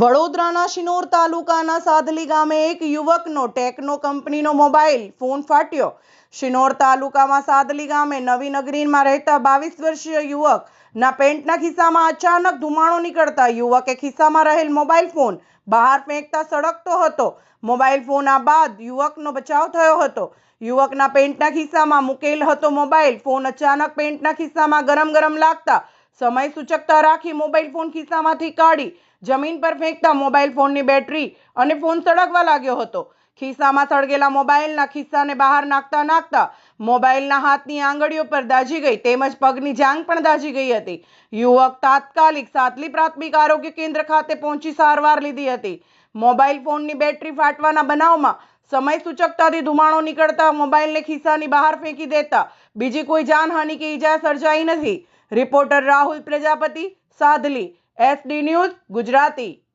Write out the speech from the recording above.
વડોદરાના શિનોર તાલુકાના સાધલી ગામે એક યુવકનો, ટેકનો કંપનીનો મોબાઈલ ફોન ફાટ્યો. શિનોર તાલુકામાં સાદલી ગામે નવી નગરીમાં રહેતા બાવીસ વર્ષીય યુવકના પેન્ટના ખિસ્સામાં અચાનક ધુમાડો નીકળતા યુવકે ખિસ્સામાં રહેલ મોબાઈલ ફોન બહાર ફેંકતા સળગતો હતો. મોબાઈલ ફોન આ બાદ યુવકનો બચાવ થયો હતો. યુવકના પેન્ટના ખિસ્સામાં મૂકેલ હતો મોબાઈલ. ફોન અચાનક પેન્ટના ખિસ્સામાં ગરમ ગરમ લાગતા સમય સૂચકતા રાખી મોબાઈલ ફોન ખિસ્સામાંથી કાઢી, જમીન પર ફેંકતા મોબાઈલ ફોનની બેટરી અને ફોન સળગવા લાગ્યો હતો. ખિસ્સામાં સળગેલા મોબાઈલના ખિસ્સાને બહાર નાખતા નાખતા મોબાઈલના હાથની આંગળીઓ પર દાઝી ગઈ, તેમજ પગની જાંગ પણ દાઝી ગઈ હતી. યુવક તાત્કાલિક સાતલી પ્રાથમિક આરોગ્ય કેન્દ્ર ખાતે પહોંચી સારવાર લીધી હતી. મોબાઈલ ફોનની બેટરી ફાટવાના બનાવમાં સમય સૂચકતાથી ધુમાડો નીકળતા મોબાઈલને ખિસ્સાની બહાર ફેંકી દેતા બીજી કોઈ જાનહાનિ કે ઈજા સર્જાઈ નથી. Reporter Rahul Prajapati Sadhli SD news Gujarati.